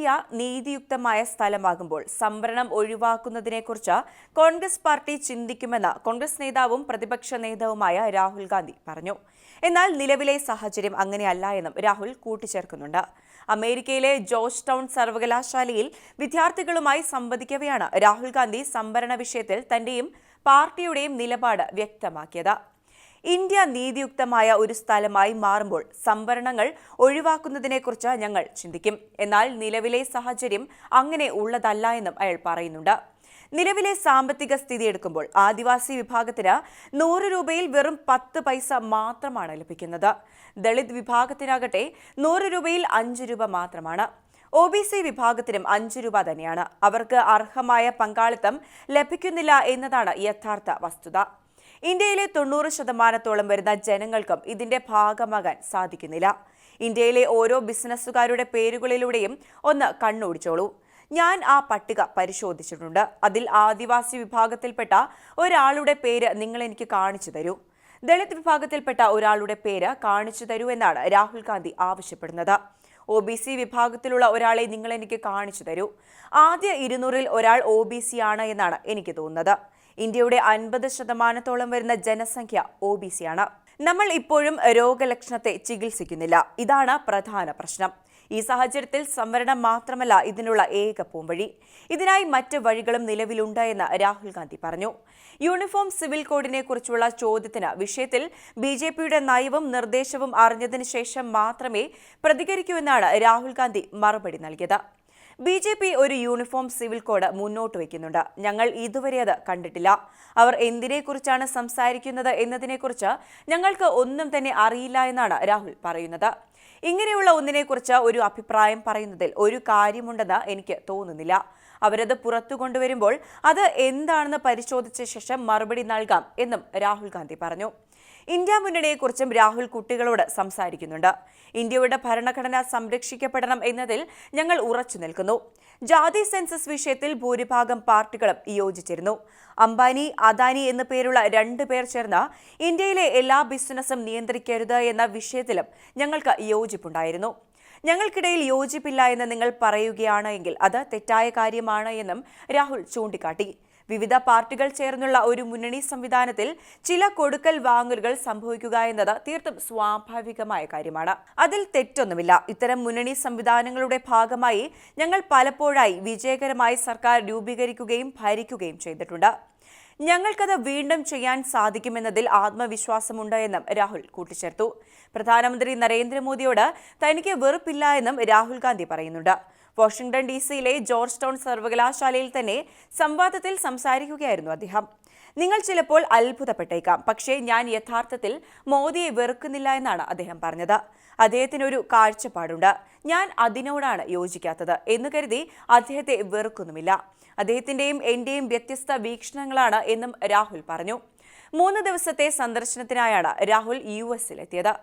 India നീതിയുക്തമായ സ്ഥലമാകുമ്പോൾ സംവരണം ഒഴിവാക്കുന്നതിനെക്കുറിച്ച് കോൺഗ്രസ് പാർട്ടി ചിന്തിക്കുമെന്ന് കോൺഗ്രസ് നേതാവും പ്രതിപക്ഷ നേതാവുമായ രാഹുൽ ഗാന്ധി പറഞ്ഞു. എന്നാൽ നിലവിലെ സാഹചര്യം അങ്ങനെയല്ല എന്നും രാഹുൽ കൂട്ടിച്ചേർക്കുന്നുണ്ട്. അമേരിക്കയിലെ ജോർജ് ടൗൺ സർവകലാശാലയിൽ വിദ്യാർത്ഥികളുമായി സംവദിക്കവെയാണ് രാഹുൽ ഗാന്ധി സംവരണ വിഷയത്തിൽ തന്റെയും പാർട്ടിയുടെയും നിലപാട് വ്യക്തമാക്കിയത്. ഇന്ത്യ നീതിയുക്തമായ ഒരു സ്ഥലമായി മാറുമ്പോൾ സംവരണങ്ങൾ ഒഴിവാക്കുന്നതിനെക്കുറിച്ച് ഞങ്ങൾ ചിന്തിക്കും. എന്നാൽ നിലവിലെ സാഹചര്യം അങ്ങനെ ഉള്ളതല്ല എന്നും അയാൾ പറയുന്നുണ്ട്. നിലവിലെ സാമ്പത്തിക സ്ഥിതി എടുക്കുമ്പോൾ ആദിവാസി വിഭാഗത്തിന് നൂറ് രൂപയിൽ വെറും പത്ത് പൈസ മാത്രമാണ് ലഭിക്കുന്നത്. ദളിത് വിഭാഗത്തിനാകട്ടെ നൂറ് രൂപയിൽ അഞ്ച് രൂപ മാത്രമാണ്. ഒ ബി സി വിഭാഗത്തിനും അഞ്ച് രൂപ തന്നെയാണ്. അവർക്ക് അർഹമായ പങ്കാളിത്തം ലഭിക്കുന്നില്ല എന്നതാണ് യഥാർത്ഥ വസ്തുത. ഇന്ത്യയിലെ തൊണ്ണൂറ് ശതമാനത്തോളം വരുന്ന ജനങ്ങൾക്കും ഇതിന്റെ ഭാഗമാകാൻ സാധിക്കുന്നില്ല. ഇന്ത്യയിലെ ഓരോ ബിസിനസ്സുകാരുടെ പേരുകളിലൂടെയും ഒന്ന് കണ്ണോടിച്ചോളൂ. ഞാൻ ആ പട്ടിക പരിശോധിച്ചിട്ടുണ്ട്. അതിൽ ആദിവാസി വിഭാഗത്തിൽപ്പെട്ട ഒരാളുടെ പേര് നിങ്ങൾ എനിക്ക് കാണിച്ചു തരൂ. ദളിത് വിഭാഗത്തിൽപ്പെട്ട ഒരാളുടെ പേര് കാണിച്ചു തരൂ എന്നാണ് രാഹുൽ ഗാന്ധി ആവശ്യപ്പെടുന്നത്. ഒ ബി സി വിഭാഗത്തിലുള്ള ഒരാളെ നിങ്ങൾ എനിക്ക് കാണിച്ചു തരൂ. ആദ്യ ഇരുന്നൂറിൽ ഒരാൾ ഒ ബി സി ആണ് എന്നാണ് എനിക്ക് തോന്നുന്നത്. ഇന്ത്യയുടെ അൻപത് ശതമാനത്തോളം വരുന്ന ജനസംഖ്യ ഒ ബി സി ആണ്. നമ്മൾ ഇപ്പോഴും രോഗലക്ഷണത്തെ ചികിത്സിക്കുന്നില്ല. ഇതാണ് പ്രധാന പ്രശ്നം. ഈ സാഹചര്യത്തിൽ സംവരണം മാത്രമല്ല ഇതിനുള്ള ഏക പോംവഴി. ഇതിനായി മറ്റ് വഴികളും നിലവിലുണ്ട് എന്ന് രാഹുൽ ഗാന്ധി പറഞ്ഞു. യൂണിഫോം സിവിൽ കോഡിനെ കുറിച്ചുള്ള ചോദ്യത്തിന് വിഷയത്തിൽ ബി ജെ പിയുടെ നയവും നിർദ്ദേശവും അറിഞ്ഞതിന് ശേഷം മാത്രമേ പ്രതികരിക്കൂ എന്നാണ് രാഹുൽ ഗാന്ധി മറുപടി നൽകിയത്. ബി ജെ പി ഒരു യൂണിഫോം സിവിൽ കോഡ് മുന്നോട്ട് വയ്ക്കുന്നുണ്ട്. ഞങ്ങൾ ഇതുവരെ അത് കണ്ടിട്ടില്ല. അവർ എന്തിനെക്കുറിച്ചാണ് സംസാരിക്കുന്നത് എന്നതിനെക്കുറിച്ച് ഞങ്ങൾക്ക് ഒന്നും തന്നെ അറിയില്ല എന്നാണ് രാഹുൽ പറയുന്നത്. ഇങ്ങനെയുള്ള ഒന്നിനെക്കുറിച്ച് ഒരു അഭിപ്രായം പറയുന്നതിൽ ഒരു കാര്യമുണ്ടെന്ന് എനിക്ക് തോന്നുന്നില്ല. അവരത് പുറത്തു കൊണ്ടുവരുമ്പോൾ അത് എന്താണെന്ന് പരിശോധിച്ച ശേഷം മറുപടി നൽകാം എന്നും രാഹുൽ ഗാന്ധി പറഞ്ഞു. ഇന്ത്യ മുന്നണിയെക്കുറിച്ചും രാഹുൽ കുട്ടികളോട് സംസാരിക്കുന്നുണ്ട്. ഇന്ത്യയുടെ ഭരണഘടന സംരക്ഷിക്കപ്പെടണം എന്നതിൽ ഞങ്ങൾ ഉറച്ചു നിൽക്കുന്നു. ജാതി സെൻസസ് വിഷയത്തിൽ ഭൂരിഭാഗം പാർട്ടികളും യോജിച്ചിരുന്നു. അംബാനി അദാനി എന്നു പേരുള്ള രണ്ടു പേർ ചേർന്ന് ഇന്ത്യയിലെ എല്ലാ ബിസിനസ്സും നിയന്ത്രിക്കരുത് എന്ന വിഷയത്തിലും ഞങ്ങൾക്ക് യോജിപ്പുണ്ടായിരുന്നു. ഞങ്ങൾക്കിടയിൽ യോജിപ്പില്ല എന്ന് നിങ്ങൾ പറയുകയാണ് എങ്കിൽ അത് തെറ്റായ കാര്യമാണ് എന്നും രാഹുൽ ചൂണ്ടിക്കാട്ടി. വിവിധ പാർട്ടികൾ ചേർന്നുള്ള ഒരു മുന്നണി സംവിധാനത്തിൽ ചില കൊടുക്കൽ വാങ്ങലുകൾ സംഭവിക്കുക എന്നത് തീർത്തും സ്വാഭാവികമായ കാര്യമാണ്. അതിൽ തെറ്റൊന്നുമില്ല. ഇത്തരം മുന്നണി സംവിധാനങ്ങളുടെ ഭാഗമായി ഞങ്ങൾ പലപ്പോഴായി വിജയകരമായി സർക്കാർ രൂപീകരിക്കുകയും ഭരിക്കുകയും ചെയ്തിട്ടുണ്ട്. ഞങ്ങൾക്കത് വീണ്ടും ചെയ്യാൻ സാധിക്കുമെന്നതിൽ ആത്മവിശ്വാസമുണ്ട് എന്നും രാഹുൽ കൂട്ടിച്ചേർത്തു. പ്രധാനമന്ത്രി നരേന്ദ്രമോദിയോട് തനിക്ക് വെറുപ്പില്ല എന്നും രാഹുൽ ഗാന്ധി പറയുന്നുണ്ട്. വാഷിംഗ്ടൺ ഡി സിയിലെ ജോർജ് ടൗൺ സർവകലാശാലയിൽ തന്നെ സംവാദത്തിൽ സംസാരിക്കുകയായിരുന്നു അദ്ദേഹം. നിങ്ങൾ ചിലപ്പോൾ അത്ഭുതപ്പെട്ടേക്കാം. പക്ഷേ ഞാൻ യഥാർത്ഥത്തിൽ മോദിയെ വെറുക്കുന്നില്ല എന്നാണ് അദ്ദേഹം പറഞ്ഞത്. അദ്ദേഹത്തിനൊരു കാഴ്ചപ്പാടുണ്ട്. ഞാൻ അതിനോടാണ് യോജിക്കാത്തത് എന്ന് കരുതി അദ്ദേഹത്തെ വെറുക്കുന്നുമില്ല. അദ്ദേഹത്തിന്റെയും എന്റെയും വ്യത്യസ്ത വീക്ഷണങ്ങളാണ് എന്നും രാഹുൽ പറഞ്ഞു. മൂന്ന് ദിവസത്തെ സന്ദർശനത്തിനായാണ് രാഹുൽ യു എസിലെത്തിയത്.